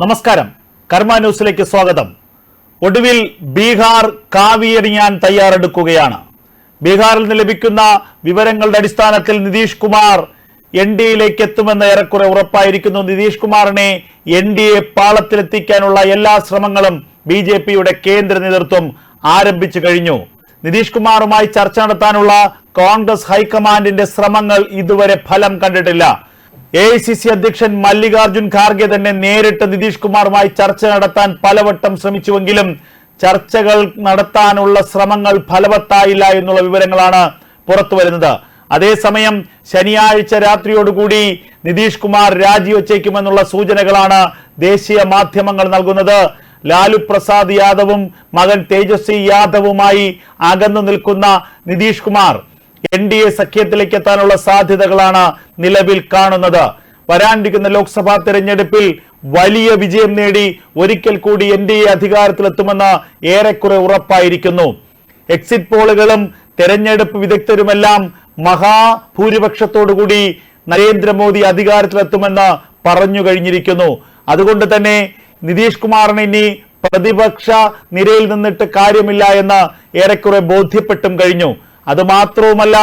നമസ്കാരം. കർമ്മ ന്യൂസിലേക്ക് സ്വാഗതം. ഒടുവിൽ ബീഹാർ കാവിയെറിയാൻ തയ്യാറെടുക്കുകയാണ്. ബീഹാറിൽ നിന്ന് ലഭിക്കുന്ന വിവരങ്ങളുടെ അടിസ്ഥാനത്തിൽ നിതീഷ് കുമാർ എൻ ഡി എയിലേക്ക് എത്തുമെന്ന് ഏറെക്കുറെ ഉറപ്പായിരിക്കുന്നു. നിതീഷ് കുമാറിനെ എൻ ഡി എ പാളത്തിലെത്തിക്കാനുള്ള എല്ലാ ശ്രമങ്ങളും ബി ജെ പിയുടെ കേന്ദ്ര നേതൃത്വം ആരംഭിച്ചു കഴിഞ്ഞു. നിതീഷ് കുമാറുമായി ചർച്ച നടത്താനുള്ള കോൺഗ്രസ് ഹൈക്കമാൻഡിന്റെ ശ്രമങ്ങൾ ഇതുവരെ ഫലം കണ്ടിട്ടില്ല. എ ഐ സി സി അധ്യക്ഷൻ മല്ലികാർജുൻ ഖാർഗെ തന്നെ നേരിട്ട് നിതീഷ് കുമാറുമായി ചർച്ച നടത്താൻ പലവട്ടം ശ്രമിച്ചുവെങ്കിലും ചർച്ചകൾ നടത്താനുള്ള ശ്രമങ്ങൾ ഫലവത്തായില്ല എന്നുള്ള വിവരങ്ങളാണ് പുറത്തു വരുന്നത്. അതേസമയം ശനിയാഴ്ച രാത്രിയോടുകൂടി നിതീഷ് കുമാർ രാജിവെച്ചേക്കുമെന്നുള്ള സൂചനകളാണ് ദേശീയ മാധ്യമങ്ങൾ നൽകുന്നത്. ലാലു പ്രസാദ് യാദവും മകൻ തേജസ്വി യാദവുമായി അകന്നു നിൽക്കുന്ന Nitish Kumar N D A സഖ്യത്തിലേക്ക് എത്താനുള്ള സാധ്യതകളാണ് നിലവിൽ കാണുന്നത്. വരാനിരിക്കുന്ന ലോക്സഭാ തെരഞ്ഞെടുപ്പിൽ വലിയ വിജയം നേടി ഒരിക്കൽ കൂടി എൻ ഡി എ അധികാരത്തിലെത്തുമെന്ന് ഏറെക്കുറെ ഉറപ്പായിരിക്കുന്നു. എക്സിറ്റ് പോളുകളും തെരഞ്ഞെടുപ്പ് വിദഗ്ധരുമെല്ലാം മഹാഭൂരിപക്ഷത്തോടുകൂടി നരേന്ദ്രമോദി അധികാരത്തിലെത്തുമെന്ന് പറഞ്ഞു കഴിഞ്ഞിരിക്കുന്നു. അതുകൊണ്ട് തന്നെ നിതീഷ് കുമാറിന് ഇനി പ്രതിപക്ഷ നിരയിൽ നിന്നിട്ട് കാര്യമില്ല എന്ന് ഏറെക്കുറെ ബോധ്യപ്പെട്ടും കഴിഞ്ഞു. അത് മാത്രവുമല്ല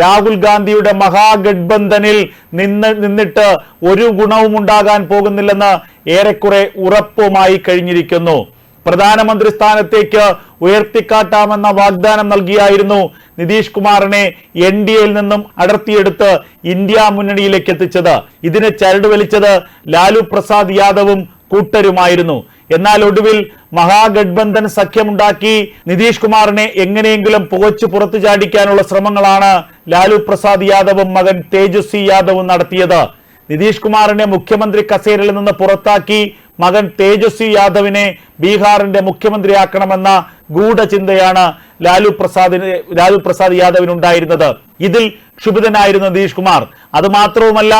രാഹുൽ ഗാന്ധിയുടെ മഹാഗഡ്ബന്ധനിൽ നിന്ന് നിന്നിട്ട് ഒരു ഗുണവും ഉണ്ടാകാൻ പോകുന്നില്ലെന്ന് ഏറെക്കുറെ ഉറപ്പുമായി കഴിഞ്ഞിരിക്കുന്നു. പ്രധാനമന്ത്രി സ്ഥാനത്തേക്ക് ഉയർത്തിക്കാട്ടാമെന്ന വാഗ്ദാനം നൽകിയായിരുന്നു നിതീഷ് കുമാറിനെ എൻ ഡി എയിൽ നിന്നും അടർത്തിയെടുത്ത് ഇന്ത്യ മുന്നണിയിലേക്ക് എത്തിച്ചത്. ഇതിനെ ചരട് വലിച്ചത് ലാലു പ്രസാദ് യാദവും കൂട്ടരുമായിരുന്നു. എന്നാൽ ഒടുവിൽ മഹാഗഡ്ബന്ധൻ സഖ്യമുണ്ടാക്കി നിതീഷ് കുമാറിനെ എങ്ങനെയെങ്കിലും പുകച്ചു പുറത്തു ചാടിക്കാനുള്ള ശ്രമങ്ങളാണ് ലാലു പ്രസാദ് യാദവും മകൻ തേജസ്വി യാദവും നടത്തിയത്. നിതീഷ് കുമാറിനെ മുഖ്യമന്ത്രി കസേരയിൽ നിന്ന് പുറത്താക്കി മകൻ തേജസ്വി യാദവിനെ ബീഹാറിന്റെ മുഖ്യമന്ത്രിയാക്കണമെന്ന ഗൂഢചിന്തയാണ് ലാലു പ്രസാദിന് ലാലു പ്രസാദ് യാദവിനുണ്ടായിരുന്നത്. ഇതിൽ ക്ഷുഭിതനായിരുന്നു നിതീഷ് കുമാർ. അത് മാത്രവുമല്ല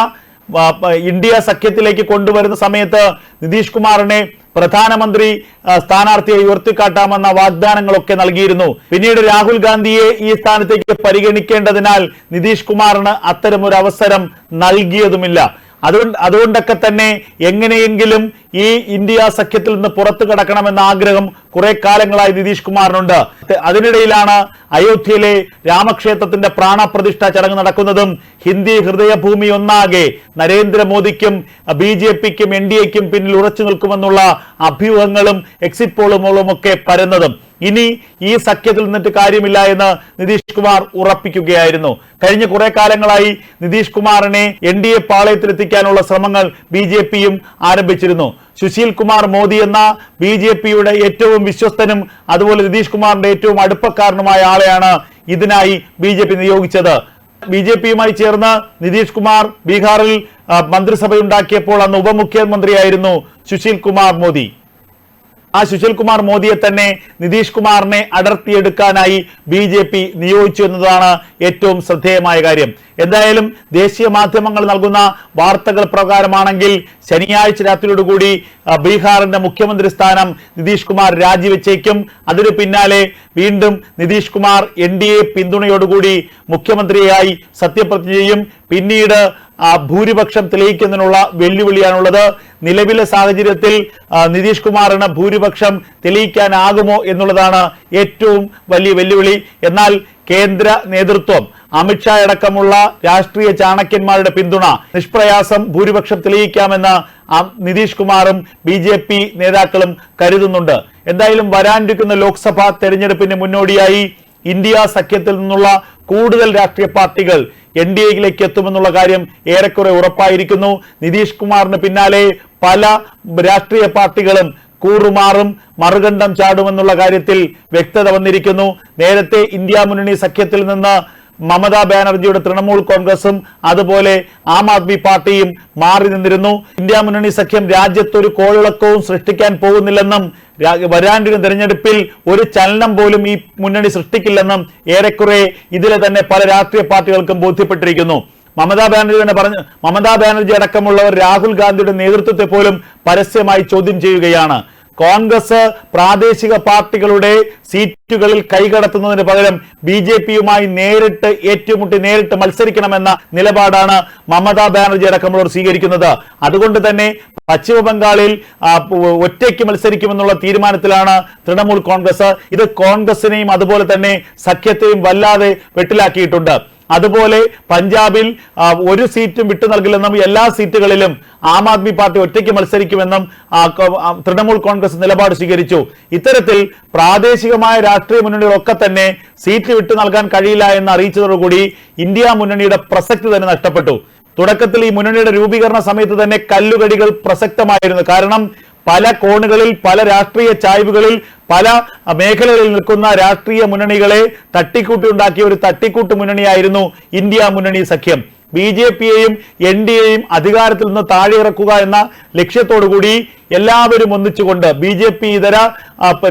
ഇന്ത്യ സഖ്യത്തിലേക്ക് കൊണ്ടുവരുന്ന സമയത്ത് നിതീഷ് കുമാറിനെ പ്രധാനമന്ത്രി സ്ഥാനാർത്ഥിയെ ഉയർത്തിക്കാട്ടാമെന്ന വാഗ്ദാനങ്ങളൊക്കെ നൽകിയിരുന്നു. പിന്നീട് രാഹുൽ ഗാന്ധിയെ ഈ സ്ഥാനത്തേക്ക് പരിഗണിക്കേണ്ടതിനാൽ നിതീഷ് കുമാറിന് അത്തരമൊരു അവസരം നൽകിയതുമില്ല. അതുകൊണ്ട് അതുകൊണ്ടൊക്കെ തന്നെ എങ്ങനെയെങ്കിലും ഈ ഇന്ത്യ സഖ്യത്തിൽ നിന്ന് പുറത്തു കടക്കണമെന്ന ആഗ്രഹം കുറെ കാലങ്ങളായി നിതീഷ് കുമാറിനുണ്ട്. അതിനിടയിലാണ് അയോധ്യയിലെ രാമക്ഷേത്രത്തിന്റെ പ്രാണപ്രതിഷ്ഠ ചടങ്ങ് നടക്കുന്നതും ഹിന്ദി ഹൃദയഭൂമി ഒന്നാകെ നരേന്ദ്രമോദിക്കും ബി ജെ പിക്കും എൻ ഡി എക്കും പിന്നിൽ ഉറച്ചു നിൽക്കുമെന്നുള്ള അഭ്യൂഹങ്ങളും എക്സിറ്റ് പോളുകളും ഒക്കെ പരന്നതും. ഇനി ഈ സഖ്യത്തിൽ നിന്നിട്ട് കാര്യമില്ല എന്ന് നിതീഷ് കുമാർ ഉറപ്പിക്കുകയായിരുന്നു. കഴിഞ്ഞ കുറെ കാലങ്ങളായി നിതീഷ് കുമാറിനെ എൻ ഡി എ പാളയത്തിലെത്തിക്കാനുള്ള ശ്രമങ്ങൾ ബി ജെ പിയും ആരംഭിച്ചിരുന്നു. സുശീൽ കുമാർ മോദി എന്ന ബി ജെ പിയുടെ ഏറ്റവും വിശ്വസ്തനും അതുപോലെ നിതീഷ് കുമാറിന്റെ ഏറ്റവും അടുപ്പക്കാരനുമായ ആളെയാണ് ഇതിനായി ബി ജെ പി നിയോഗിച്ചത്. ബി ജെ പിയുമായി ചേർന്ന് നിതീഷ് കുമാർ ബീഹാറിൽ മന്ത്രിസഭയുണ്ടാക്കിയപ്പോൾ അന്ന് ഉപമുഖ്യമന്ത്രിയായിരുന്നു സുശീൽ കുമാർ മോദി. ആ സുശീൽ കുമാർ മോദിയെ തന്നെ നിതീഷ് കുമാറിനെ അടർത്തിയെടുക്കാനായി ബി ജെ പി നിയോഗിച്ചു എന്നതാണ് ഏറ്റവും ശ്രദ്ധേയമായ കാര്യം. എന്തായാലും ദേശീയ മാധ്യമങ്ങൾ നൽകുന്ന വാർത്തകൾ പ്രകാരമാണെങ്കിൽ ശനിയാഴ്ച രാത്രിയോടുകൂടി ബീഹാറിന്റെ മുഖ്യമന്ത്രി സ്ഥാനം നിതീഷ് കുമാർ രാജിവെച്ചേക്കും. അതിനു പിന്നാലെ വീണ്ടും Nitish Kumar N D A പിന്തുണയോടുകൂടി മുഖ്യമന്ത്രിയായി സത്യപ്രതിജ്ഞ ചെയ്യും പിന്നീട് ഭൂരിപക്ഷം തെളിയിക്കുന്നതിനുള്ള വെല്ലുവിളിയാണുള്ളത്. നിലവിലെ സാഹചര്യത്തിൽ നിതീഷ് കുമാറിന് ഭൂരിപക്ഷം തെളിയിക്കാനാകുമോ എന്നുള്ളതാണ് ഏറ്റവും വലിയ വെല്ലുവിളി. എന്നാൽ കേന്ദ്ര നേതൃത്വം അമിത്ഷാ അടക്കമുള്ള രാഷ്ട്രീയ ചാണക്യന്മാരുടെ പിന്തുണ നിഷ്പ്രയാസം ഭൂരിപക്ഷം തെളിയിക്കാമെന്ന് നിതീഷ് കുമാറും ബി ജെ പി നേതാക്കളും കരുതുന്നുണ്ട്. എന്തായാലും വരാനിരിക്കുന്ന ലോക്സഭാ തെരഞ്ഞെടുപ്പിന് മുന്നോടിയായി ഇന്ത്യ സഖ്യത്തിൽ നിന്നുള്ള കൂടുതൽ രാഷ്ട്രീയ പാർട്ടികൾ എൻ ഡി എയിലേക്ക് എത്തുമെന്നുള്ള കാര്യം ഏറെക്കുറെ ഉറപ്പായിരിക്കുന്നു. നിതീഷ് കുമാറിന് പിന്നാലെ പല രാഷ്ട്രീയ പാർട്ടികളും കൂറുമാറും മറുകണ്ഠം ചാടുമെന്നുള്ള കാര്യത്തിൽ വ്യക്തത വന്നിരിക്കുന്നു. നേരത്തെ ഇന്ത്യ മുന്നണി സഖ്യത്തിൽ നിന്ന് മമതാ ബാനർജിയുടെ തൃണമൂൽ കോൺഗ്രസും അതുപോലെ ആം ആദ്മി പാർട്ടിയും മാറി നിന്നിരുന്നു. ഇന്ത്യ മുന്നണി സഖ്യം രാജ്യത്തൊരു കോളിളക്കവും സൃഷ്ടിക്കാൻ പോകുന്നില്ലെന്നും വരാണ്ടിന് തെരഞ്ഞെടുപ്പിൽ ഒരു ചലനം പോലും ഈ മുന്നണി സൃഷ്ടിക്കില്ലെന്നും ഏറെക്കുറെ ഇതിലെ തന്നെ പല രാഷ്ട്രീയ പാർട്ടികൾക്കും ബോധ്യപ്പെട്ടിരിക്കുന്നു. മമതാ ബാനർജി തന്നെ പറഞ്ഞു മമതാ ബാനർജി അടക്കമുള്ളവർ രാഹുൽ ഗാന്ധിയുടെ നേതൃത്വത്തെ പോലും പരസ്യമായി ചോദ്യം ചെയ്യുകയാണ്. കോൺഗ്രസ് പ്രാദേശിക പാർട്ടികളുടെ സീറ്റുകളിൽ കൈകടത്തുന്നതിന് പകരം ബി ജെ പിയുമായി നേരിട്ട് ഏറ്റുമുട്ടി നേരിട്ട് മത്സരിക്കണമെന്ന നിലപാടാണ് മമതാ ബാനർജി അടക്കമുള്ളവർ സ്വീകരിക്കുന്നത്. അതുകൊണ്ട് തന്നെ പശ്ചിമ ബംഗാളിൽ ഒറ്റയ്ക്ക് മത്സരിക്കുമെന്നുള്ള തീരുമാനത്തിലാണ് തൃണമൂൽ കോൺഗ്രസ്. ഇത് കോൺഗ്രസിനെയും അതുപോലെ തന്നെ സഖ്യത്തെയും വല്ലാതെ വെട്ടിലാക്കിയിട്ടുണ്ട്. അതുപോലെ പഞ്ചാബിൽ ഒരു സീറ്റും വിട്ടു നൽകില്ലെന്നും എല്ലാ സീറ്റുകളിലും ആം ആദ്മി പാർട്ടി ഒറ്റയ്ക്ക് മത്സരിക്കുമെന്നും തൃണമൂൽ കോൺഗ്രസ് നിലപാട് സ്വീകരിച്ചു. ഇത്തരത്തിൽ പ്രാദേശികമായ രാഷ്ട്രീയ മുന്നണികളൊക്കെ തന്നെ സീറ്റ് വിട്ടു നൽകാൻ കഴിയില്ല എന്ന് അറിയിച്ചതോടുകൂടി ഇന്ത്യ മുന്നണിയുടെ പ്രസക്തി തന്നെ നഷ്ടപ്പെട്ടു. തുടക്കത്തിൽ ഈ മുന്നണിയുടെ രൂപീകരണ സമയത്ത് തന്നെ കല്ലുകടികൾ പ്രസക്തമായിരുന്നു. കാരണം പല കോണുകളിൽ പല രാഷ്ട്രീയ ചായ്വുകളിൽ പല മേഖലകളിൽ നിൽക്കുന്ന രാഷ്ട്രീയ മുന്നണികളെ തട്ടിക്കൂട്ടി ഉണ്ടാക്കിയ ഒരു തട്ടിക്കൂട്ട് മുന്നണിയായിരുന്നു ഇന്ത്യ മുന്നണി സഖ്യം. ബി ജെ പിയെയും എൻ ഡി എയും അധികാരത്തിൽ നിന്ന് താഴെ ഇറക്കുക എന്ന ലക്ഷ്യത്തോടുകൂടി എല്ലാവരും ഒന്നിച്ചുകൊണ്ട് ബി ജെ പി ഇതര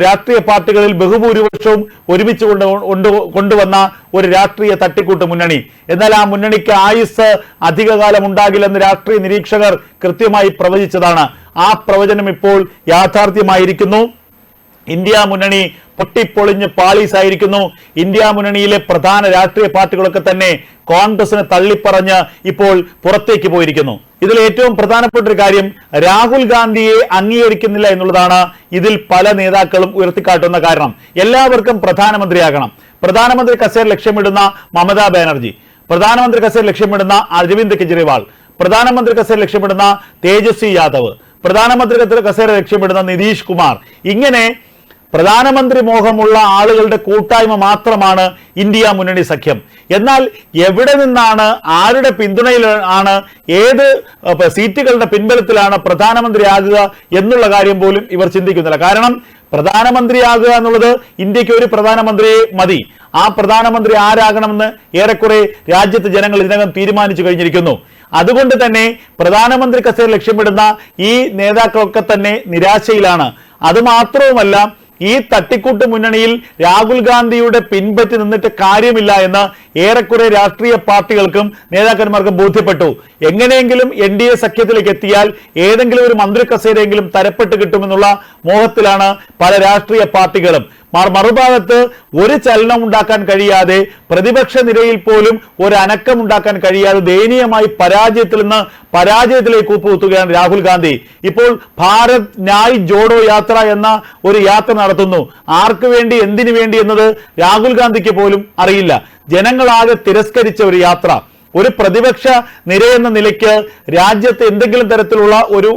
രാഷ്ട്രീയ പാർട്ടികളിൽ ബഹുഭൂരിപക്ഷവും ഒരുമിച്ച് കൊണ്ട് കൊണ്ടുവന്ന ഒരു രാഷ്ട്രീയ തട്ടിക്കൂട്ട് മുന്നണി. എന്നാൽ ആ മുന്നണിക്ക് ആയുസ് അധികകാലം ഉണ്ടാകില്ലെന്ന് രാഷ്ട്രീയ നിരീക്ഷകർ കൃത്യമായി പ്രവചിച്ചതാണ്. ആ പ്രവചനം ഇപ്പോൾ യാഥാർത്ഥ്യമായിരിക്കുന്നു. ഇന്ത്യ മുന്നണി പൊട്ടിപ്പൊളിഞ്ഞ് പാളീസായിരിക്കുന്നു. ഇന്ത്യ മുന്നണിയിലെ പ്രധാന രാഷ്ട്രീയ പാർട്ടികളൊക്കെ തന്നെ കോൺഗ്രസിനെ തള്ളിപ്പറഞ്ഞ് ഇപ്പോൾ പുറത്തേക്ക് പോയിരിക്കുന്നു. ഇതിൽ ഏറ്റവും പ്രധാനപ്പെട്ട ഒരു കാര്യം രാഹുൽ ഗാന്ധിയെ അംഗീകരിക്കുന്നില്ല എന്നുള്ളതാണ് ഇതിൽ പല നേതാക്കളും ഉയർത്തിക്കാട്ടുന്ന കാരണം. എല്ലാവർക്കും പ്രധാനമന്ത്രിയാകണം. പ്രധാനമന്ത്രി കസേര ലക്ഷ്യമിടുന്ന മമതാ ബാനർജി. പ്രധാനമന്ത്രി കസേര ലക്ഷ്യമിടുന്ന അരവിന്ദ് കെജ്രിവാൾ. പ്രധാനമന്ത്രി കസേര ലക്ഷ്യമിടുന്ന തേജസ്വി യാദവ്. പ്രധാനമന്ത്രി കസേര രക്ഷപ്പെടുന്ന നിതീഷ് കുമാർ. ഇങ്ങനെ പ്രധാനമന്ത്രി മോഹമുള്ള ആളുകളുടെ കൂട്ടായ്മ മാത്രമാണ് ഇന്ത്യ മുന്നണി സഖ്യം. എന്നാൽ എവിടെ നിന്നാണ് ആരുടെ പിന്തുണയിൽ ആണ് ഏത് സീറ്റുകളുടെ പിൻബലത്തിലാണ് പ്രധാനമന്ത്രിയാകുക എന്നുള്ള കാര്യം പോലും ഇവർ ചിന്തിക്കുന്നില്ല. കാരണം പ്രധാനമന്ത്രിയാകുക എന്നുള്ളത് ഇന്ത്യയ്ക്ക് ഒരു പ്രധാനമന്ത്രിയെ മതി. ആ പ്രധാനമന്ത്രി ആരാകണമെന്ന് ഏറെക്കുറെ രാജ്യത്തെ ജനങ്ങൾ ഇതിനകം തീരുമാനിച്ചു കഴിഞ്ഞിരിക്കുന്നു. അതുകൊണ്ട് തന്നെ പ്രധാനമന്ത്രി കസേര ലക്ഷ്യമിടുന്ന ഈ നേതാക്കളൊക്കെ തന്നെ നിരാശയിലാണ്. അതുമാത്രവുമല്ല ഈ തട്ടിക്കൂട്ട് മുന്നണിയിൽ രാഹുൽ ഗാന്ധിയുടെ പിൻപറ്റി നിന്നിട്ട് കാര്യമില്ല എന്ന് ഏറെക്കുറെ രാഷ്ട്രീയ പാർട്ടികൾക്കും നേതാക്കന്മാർക്കും ബോധ്യപ്പെട്ടു. എങ്ങനെയെങ്കിലും എൻ ഡി എ സഖ്യത്തിലേക്ക് എത്തിയാൽ ഏതെങ്കിലും ഒരു മന്ത്രി കസേരയെങ്കിലും തരപ്പെട്ട് കിട്ടുമെന്നുള്ള മോഹത്തിലാണ് പല രാഷ്ട്രീയ പാർട്ടികളും. മറുഭാഗത്ത് ഒരു ചലനം ഉണ്ടാക്കാൻ കഴിയാതെ പ്രതിപക്ഷ നിരയിൽ പോലും ഒരു അനക്കം ഉണ്ടാക്കാൻ കഴിയാതെ ദയനീയമായി പരാജയത്തിൽ നിന്ന് പരാജയത്തിലേക്ക് കൂപ്പുകുത്തുകയാണ് രാഹുൽ ഗാന്ധി. ഇപ്പോൾ ഭാരത് ന്യായ് ജോഡോ യാത്ര എന്ന ഒരു യാത്ര നടത്തുന്നു. ആർക്ക് വേണ്ടി എന്തിനു വേണ്ടി എന്നത് രാഹുൽ ഗാന്ധിക്ക് പോലും അറിയില്ല. ജനങ്ങളാകെ തിരസ്കരിച്ച ഒരു യാത്ര. ഒരു പ്രതിപക്ഷ നിരയെന്ന നിലയ്ക്ക് രാജ്യത്ത് എന്തെങ്കിലും തരത്തിലുള്ള ഒരു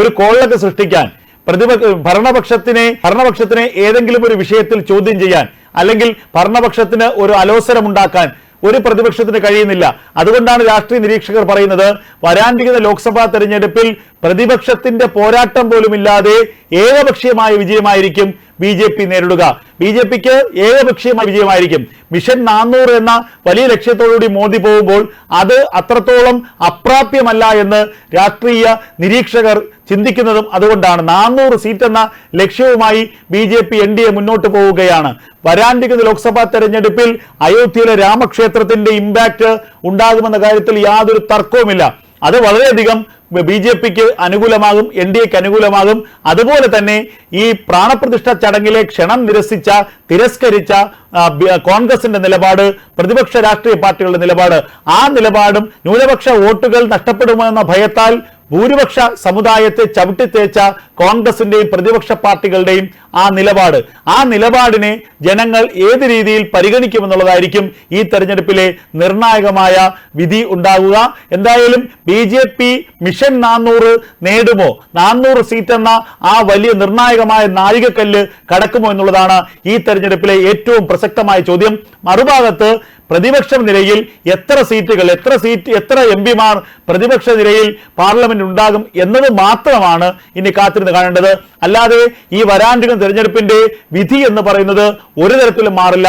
ഒരു കോളൊക്കെ സൃഷ്ടിക്കാൻ പ്രതിപക്ഷ ഭരണപക്ഷത്തിനെ ഭരണപക്ഷത്തിനെ ഏതെങ്കിലും ഒരു വിഷയത്തിൽ ചോദ്യം ചെയ്യാൻ അല്ലെങ്കിൽ ഭരണപക്ഷത്തിന് ഒരു അലോസരമുണ്ടാക്കാൻ ഒരു പ്രതിപക്ഷത്തിന് കഴിയുന്നില്ല. അതുകൊണ്ടാണ് രാഷ്ട്രീയ നിരീക്ഷകർ പറയുന്നത് വരാനിരിക്കുന്ന ലോക്സഭാ തെരഞ്ഞെടുപ്പിൽ പ്രതിപക്ഷത്തിന്റെ പോരാട്ടം പോലുമില്ലാതെ ഏകപക്ഷീയമായ വിജയമായിരിക്കും ബി ജെ പി നേരിടുക. ബി ജെ പിക്ക് ഏകപക്ഷീയമായ വിജയമായിരിക്കും. മിഷൻ നാനൂറ് എന്ന വലിയ ലക്ഷ്യത്തോടുകൂടി മോദി പോകുമ്പോൾ അത് അത്രത്തോളം അപ്രാപ്യമല്ല എന്ന് രാഷ്ട്രീയ നിരീക്ഷകർ ചിന്തിക്കുന്നതും അതുകൊണ്ടാണ്. നാനൂറ് സീറ്റ് എന്ന ലക്ഷ്യവുമായി B J P N D A മുന്നോട്ട് പോവുകയാണ്. വരാനിരിക്കുന്ന ലോക്സഭാ തെരഞ്ഞെടുപ്പിൽ അയോധ്യയിലെ രാമക്ഷേത്രത്തിന്റെ ഇമ്പാക്ട് ഉണ്ടാകുമെന്ന കാര്യത്തിൽ യാതൊരു തർക്കവുമില്ല. അത് വളരെയധികം ബി ജെ പിക്ക് അനുകൂലമാകും എൻ ഡി എക്ക് അനുകൂലമാകും. അതുപോലെ തന്നെ ഈ പ്രാണപ്രതിഷ്ഠ ചടങ്ങിലെ ക്ഷണം നിരസിച്ച തിരസ്കരിച്ച കോൺഗ്രസിന്റെ നിലപാട് പ്രതിപക്ഷ രാഷ്ട്രീയ പാർട്ടികളുടെ നിലപാട് ആ നിലപാടും ന്യൂനപക്ഷ വോട്ടുകൾ നഷ്ടപ്പെടുമെന്ന ഭയത്താൽ ഭൂരിപക്ഷ സമുദായത്തെ ചവിട്ടിത്തേച്ച കോൺഗ്രസിന്റെയും പ്രതിപക്ഷ പാർട്ടികളുടെയും ആ നിലപാട്. ആ നിലപാടിനെ ജനങ്ങൾ ഏത് രീതിയിൽ പരിഗണിക്കുമെന്നുള്ളതായിരിക്കും ഈ തെരഞ്ഞെടുപ്പിലെ നിർണായകമായ വിധി ഉണ്ടാകുക. എന്തായാലും ബി ജെ പി മിഷൻ നാന്നൂറ് നേടുമോ? നാന്നൂറ് സീറ്റ് എന്ന ആ വലിയ നിർണായകമായ നാഴികക്കല്ല് കടക്കുമോ എന്നുള്ളതാണ് ഈ തെരഞ്ഞെടുപ്പിലെ ഏറ്റവും പ്രസക്തമായ ചോദ്യം. മറുഭാഗത്ത് പ്രതിപക്ഷ നിലയിൽ എത്ര സീറ്റുകൾ എത്ര സീറ്റ് എത്ര എം പിമാർ പ്രതിപക്ഷ നിരയിൽ പാർലമെന്റ് ഉണ്ടാകും എന്നത് മാത്രമാണ് ഇനി കാത്തിരുന്ന് കാണേണ്ടത്. അല്ലാതെ ഈ വരാനിരിക്കുന്ന തെരഞ്ഞെടുപ്പിന്റെ വിധി എന്ന് പറയുന്നത് ഒരു തരത്തിലും മാറില്ല.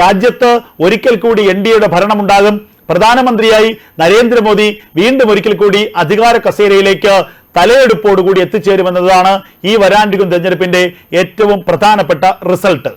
രാജ്യത്ത് ഒരിക്കൽ കൂടി എൻ ഡി എയുടെ ഭരണമുണ്ടാകും. പ്രധാനമന്ത്രിയായി നരേന്ദ്രമോദി വീണ്ടും ഒരിക്കൽ കൂടി അധികാര കസേരയിലേക്ക് തലയെടുപ്പോടുകൂടി എത്തിച്ചേരുമെന്നതാണ് ഈ വരാനിരിക്കുന്ന തെരഞ്ഞെടുപ്പിന്റെ ഏറ്റവും പ്രധാനപ്പെട്ട റിസൾട്ട്.